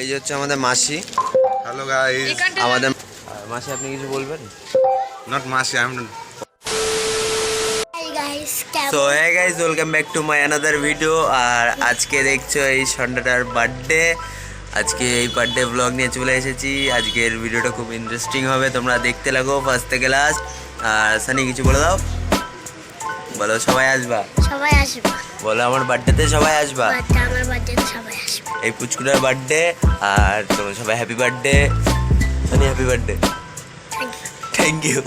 এই যে হচ্ছে আমাদের মাসি। হ্যালো গাইস আমাদের মাসি আপনি কিছু বলবেন? নট মাসি I am so hey guys welcome back to my another video আর আজকে দেখছ এই সন্ধ্যাটার বার্থডে আজকে এই বার্থডে ব্লগ নিয়ে চলে এসেছি। আজকের ভিডিওটা খুব ইন্টারেস্টিং হবে তোমরা দেখতে লাগো ফার্স্ট থেকে লাস্ট আর সানি কিছু বলে দাও। বলো সবাই আসবা? সবাই আসবে। বলো আমার বার্থডেতে সবাই আসবা? আমার বাচ্চাতে সবাই আসবে এই পুচকুটার বার্থডে আর তোমার সবাই happy birthday Sunny happy birthday thank you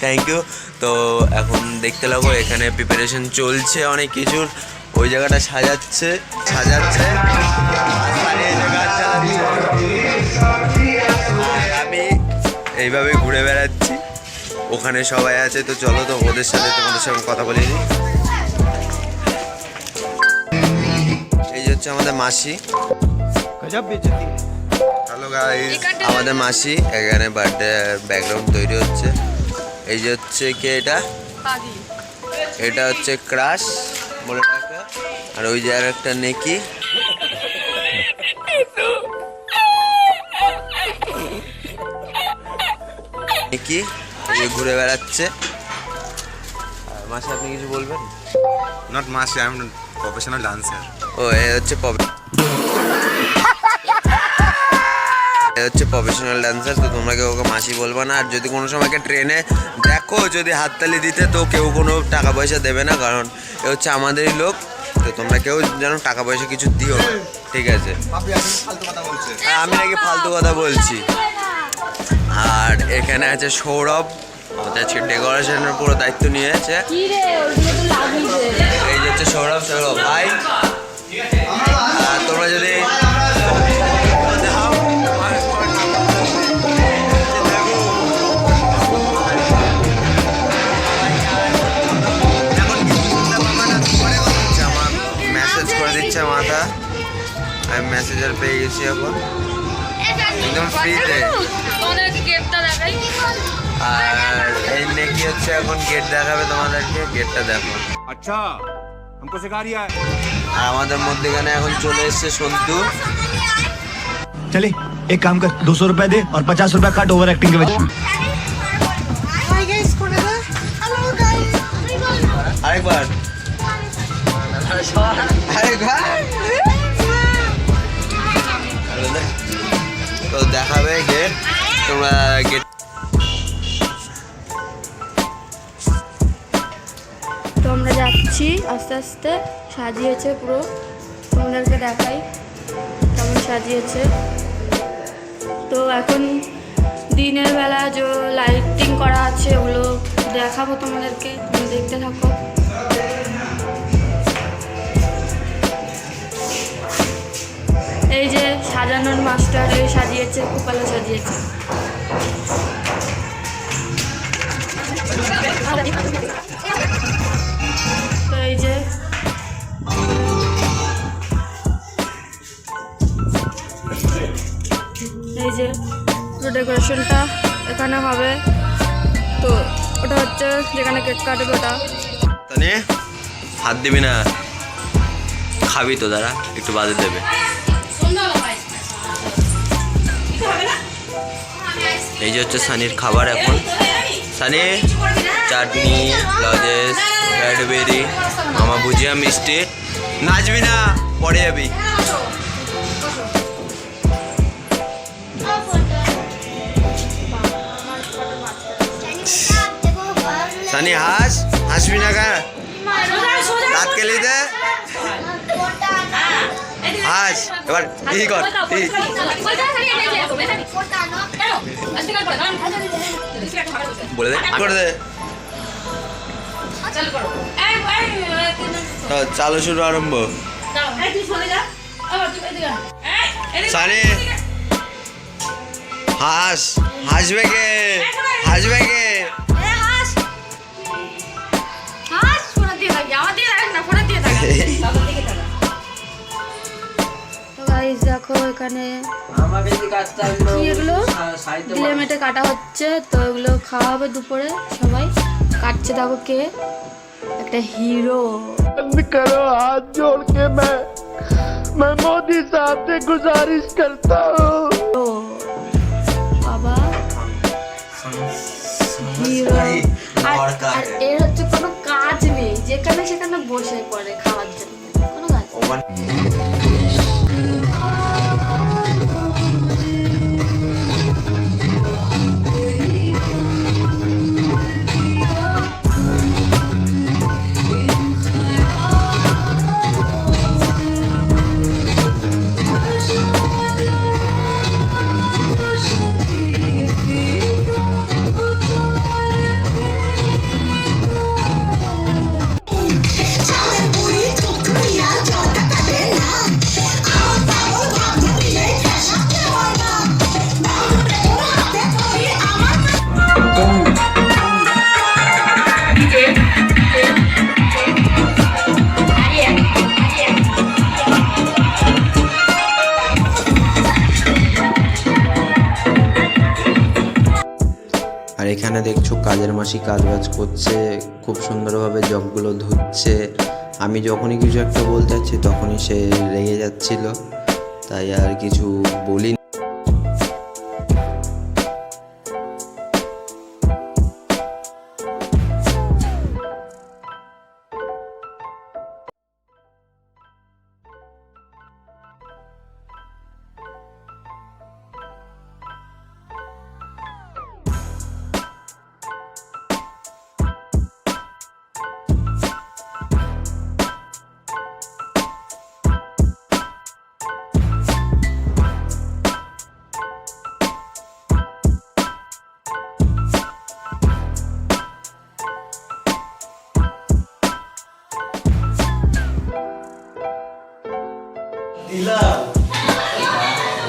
thank you তো এখন দেখতে লাগো এখানে প্রিপারেশন চলছে অনেক কিছুর। ওই জায়গাটা সাজাচ্ছে সাজাচ্ছে। চালাচ্ছে। আর আমি এইভাবে ঘুরে বেড়াচ্ছি। ওখানে সবাই আছে তো চলো তো ওদের সাথে তোমাদের সঙ্গে কথা বলে হচ্ছে আমাদের মাসি। হ্যালো গাইস আমাদের মাসি এখানে বার্থডে ব্যাকগ্রাউন্ড তৈরি হচ্ছে। এই যে হচ্ছে কে এটা? এটা হচ্ছে ক্রাশ বলে ডাকে আর ওই যে আর একটা নেকি নেকি ঘুরে বেড়াচ্ছে। মাসি আপনি কিছু বলবেন? নট মাসি আই এম প্রফেশনাল ডান্সার ও এ হচ্ছে হচ্ছে প্রফেশনাল ডান্সার তো তোমরা কেউ ওকে মাসি বলবা না। আর যদি কোনো সময়কে ট্রেনে দেখো যদি হাততালি দিতে তো কেউ কোনো টাকা পয়সা দেবে না কারণ এ হচ্ছে আমাদেরই লোক। তো তোমরা কেউ যেন টাকা পয়সা কিছু দিও না ঠিক আছে? আমি নাকি ফালতু কথা বলছি। আর এখানে আছে সৌরভ। আজকে ডেকোরেশনের পুরো দায়িত্ব নিয়েছে। এই যে হচ্ছে সৌরভ সৌরভ ভাই। তোমরা যদি আমার মেসেজ করে দিচ্ছে মাথা। আমি মেসেজার পেয়ে গেছি এখন। একদম ফ্রিতে আর এই নেকি হচ্ছে এখন গেট দেখাবে তোমাদেরকে গেটটা দেখো अच्छा हमको सिखा रिया है আর আমাদের মধ্যেখানে এখন চলে এসছে সন্তু चले एक काम कर दो सौ रुपए दे और पचास रुपए काट ओवर एक्टिंग के वजह Hi guys, কোনে গো হ্যালো গাইস আরেকবার আরেকবার তো দেখাবে গেট তোমরা গেট আমরা যাচ্ছি, আস্তে আস্তে সাজিয়েছে পুরো। তোমাদেরকে দেখাই কেমন সাজিয়েছে। তো এখন দিনের বেলা যে লাইটিং করা আছে, ওগুলো দেখাবো তোমাদেরকে। তুমি দেখতে থাকো। এই যে সাজানোর মাস্টার এই সাজিয়েছে খুব ভালো সাজিয়েছে। ডেকোরেশনটা এখানে হবে। তো ওটা হচ্ছে যেখানে কেক কাটবে ওটা। তানে হাত দিবি না, খাবি তো দাঁড়া, একটু বাদে দেবে। এই যে হচ্ছে সানির খাবার এখন। সানি, চাটনি, লজেস ক্যাডবেরি মামা ভুজিয়া, মিষ্টি, নাচবি না, পরে যাবি। সানি, হাস, হাসবি না কা দাঁত কেলি দে। হাস, এবার ই কর। বলে দে করে দে? চালু শুরু আরম্ভ। সানি, হাস, হাসবে কে? হাসবে কে? গাইস দেখো এখানে কি এগুলো দিলে মেটে কাটা হচ্ছে তো এগুলো খাওয়া হবে দুপুরে সবাই কাটছে দেখো কে একটা হিরো बंद करो हाथ जोड़ के मैं ও বাবা হিরো সেখানে বসে পড়ে খাওয়ার জন্য। কোনো কাজ এখানে দেখছ কাজের মাসি কাজ বাজ করছে, খুব সুন্দরভাবে জগগুলো ধুচ্ছে। আমি যখনই কিছু একটা বলতে যাচ্ছি, তখনই সে রেগে যাচ্ছিল। তাই আর কিছু বলি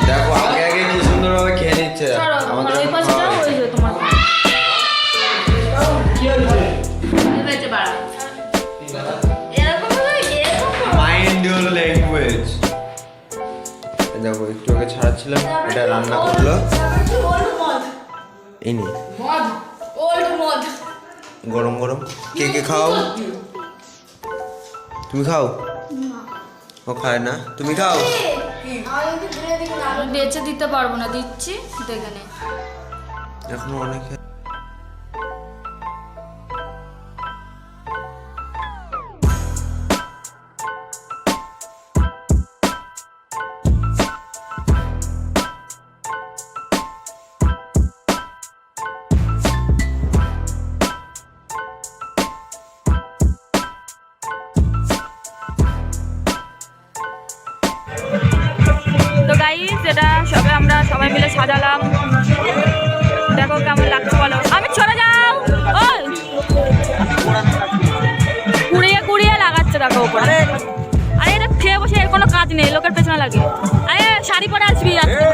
দেখো আগে আগে কি সুন্দরভাবে খেয়ে নিচ্ছে। তোমার ওই পাশে যাও, ওই যে তোমার ঠিক আছে, বাড়া। এরকম হলে এরকম করো। মাইন্ড ইউর ল্যাঙ্গুয়েজ দেখো একটু আগে ছাড়াচ্ছিলাম এটা রান্না করল। এই নি। মদ। ওল্ড মদ। গরম গরম। কে কে খাও? তুমি খাও? ও খায় না। তুমি খাও। বেচে দিতে পারব না দিচ্ছি দেখে নে। এখনও অনেকে তো গাইস এটা সবে আমরা সবাই মিলে সাজালাম। দেখো কেমন লাগছে বলো। আমি চলে যাও। ওই। কুড়িয়ে কুড়িয়ে লাগাচ্ছে দেখো উপরে। আরে। এটা খেয়ে বসে এর কোনো কাজ নেই লোকের পেছনে লাগে। আরে শাড়ি পরে আসবি আজকে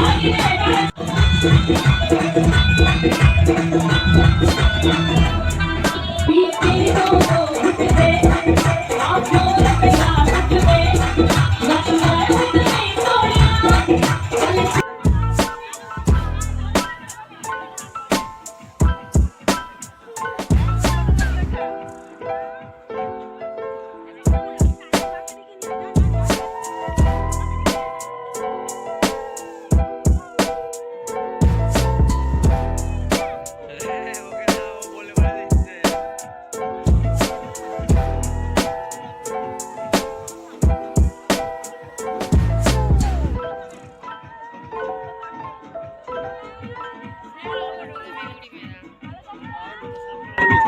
না কিসের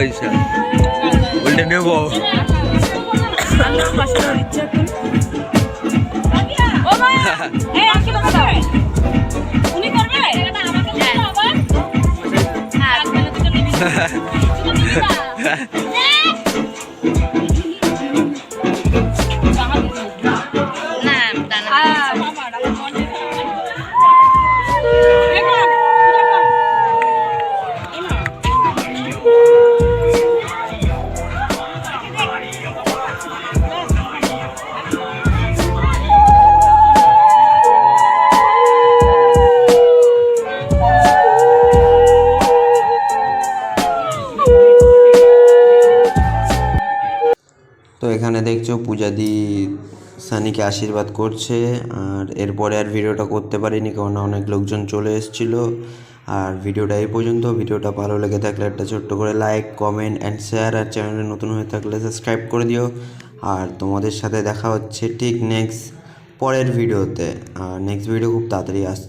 হয়েছে। ওইটা নেব। কষ্ট হচ্ছে দেখছ, পূজাদি সানিকে আশীর্বাদ করছে, আর এরপরে আর ভিডিওটা করতে পারিনি কারণ অনেক লোকজন চলে এসেছিল। আর ভিডিওটা এই পর্যন্ত, ভিডিওটা ভালো লেগে থাকলে একটা ছোট্ট করে লাইক, কমেন্ট অ্যান্ড শেয়ার আর চ্যানেলে নতুন হয়ে থাকলে সাবস্ক্রাইব করে দিও। আর তোমাদের সাথে দেখা হচ্ছে ঠিক নেক্সট পরের ভিডিওতে। আর নেক্সট ভিডিও খুব তাড়াতাড়ি আসছে।